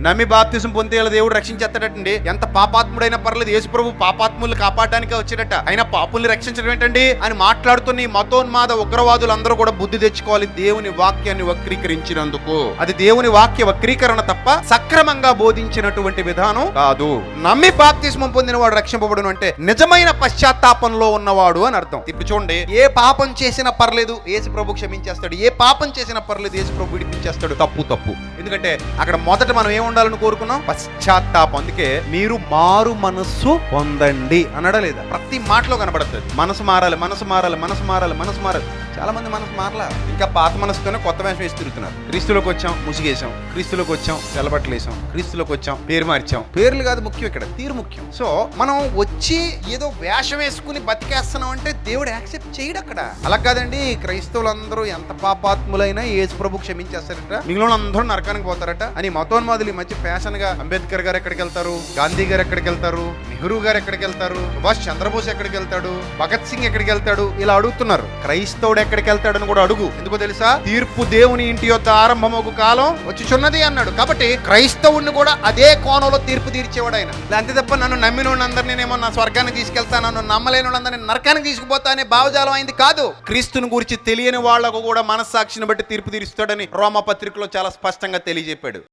నమ్మి బాప్తిసం పొందే వాళ్ళ దేవుడు రక్షించేస్తాడటండి. ఎంత పాపాత్ముడైనా పర్లేదు యేసు ప్రభు పాపాత్ములు కాపాడడానికి వచ్చాడట. అయినా పాపుల్ని రక్షించడం ఏంటండి? అని మాట్లాడుతున్న ఈ మతోన్మాద ఉగ్రవాదులు అందరూ కూడా బుద్ధి తెచ్చుకోవాలి దేవుని వాక్యాన్ని వక్రీకరించినందుకు. అది దేవుని వాక్య వక్రీకరణ తప్ప సక్రమంగా బోధించినటువంటి విధానం కాదు. నమ్మి బాప్తిస్మం పొందిన వాడు రక్షింపబడును అంటే నిజమైన పశ్చాత్తాపంలో ఉన్నవాడు అని అర్థం. ఇప్పుడు చూడండి ఏ పాపం చేసినా పర్లేదు యేసు ప్రభు క్షమించేస్తాడు. ఏ పాపం చేసినా పర్లేదు యేసు ప్రభు విడిపించేస్తాడు. తప్పు తప్పు. ఎందుకంటే అక్కడ మొదట మనం ఏమో ఉండాలని కోరుకున్నాం? పశ్చాత్తాపం. అందుకే మీరు మారు మనస్సు పొందండి. అనడా లేదా? ప్రతి మాటలో కనబడుతుంది. మనసు మారాలి మనసు మారాలి మనసు మారాలి మనసు మారాలి. చాలా మంది మనసు మారలా. ఇంకా పాత మనసుతోనే కొత్త వేషం వేసి తిరుగుతున్నారు. క్రీస్తులోకి వచ్చాం ముసిగేసాం క్రీస్తులోకి వచ్చాం తెలబట్టలేసాం వేసాం క్రీస్తులోకి వచ్చాం పేరు మార్చాం. పేర్లు కాదు ముఖ్యం ఇక్కడ తీరు ముఖ్యం. సో మనం వచ్చి ఏదో వేషం వేసుకుని బతికేస్తున్నాం అంటే దేవుడు యాక్సెప్ట్ చేయడు అక్కడ. అలా కాదండి. క్రైస్తవులందరూ ఎంత పాపాత్ములైనా ఏసు ప్రభు క్షమించేస్తారట. మిగిలిన అందరూ నరకానికి పోతారట అని మతోన్మాదులు మంచి ఫ్యాషన్గా అంబేద్కర్ గారు ఎక్కడికి వెళ్తారు? గాంధీ గారు ఎక్కడికి వెళ్తారు? నెహ్రూ గారు ఎక్కడికి వెళ్తారు? సుభాష్ చంద్రబోస్ ఎక్కడికి వెళ్తాడు? భగత్ సింగ్ ఎక్కడికి వెళ్తాడు? ఇలా అడుగుతున్నారు. క్రైస్తవుడు ఎక్కడికి వెళ్తాడని కూడా అడుగు. ఎందుకో తెలుసా? తీర్పు దేవుని ఇంటి యొక్క ఆరంభమొక కాలం వచ్చుచున్నది అన్నాడు. కాబట్టి క్రైస్తవుడిని కూడా అదే కోణంలో తీర్పు తీర్చేవాడు ఆయన అంతే తప్ప నన్ను నమ్మిన వాళ్ళందరినీ నేమో నా స్వర్గానికి తీసుకెళ్తాను నన్ను నమ్మలేని వాళ్ళందరినీ నరకానికి తీసుకుపోతా అనే భావజాలం అయింది కాదు. క్రీస్తుని గురించి తెలియని వాళ్ళకు కూడా మనస్సాక్షిని బట్టి తీర్పు తీరుస్తాడని రోమ పత్రికలో చాలా స్పష్టంగా తెలియజెప్పాడు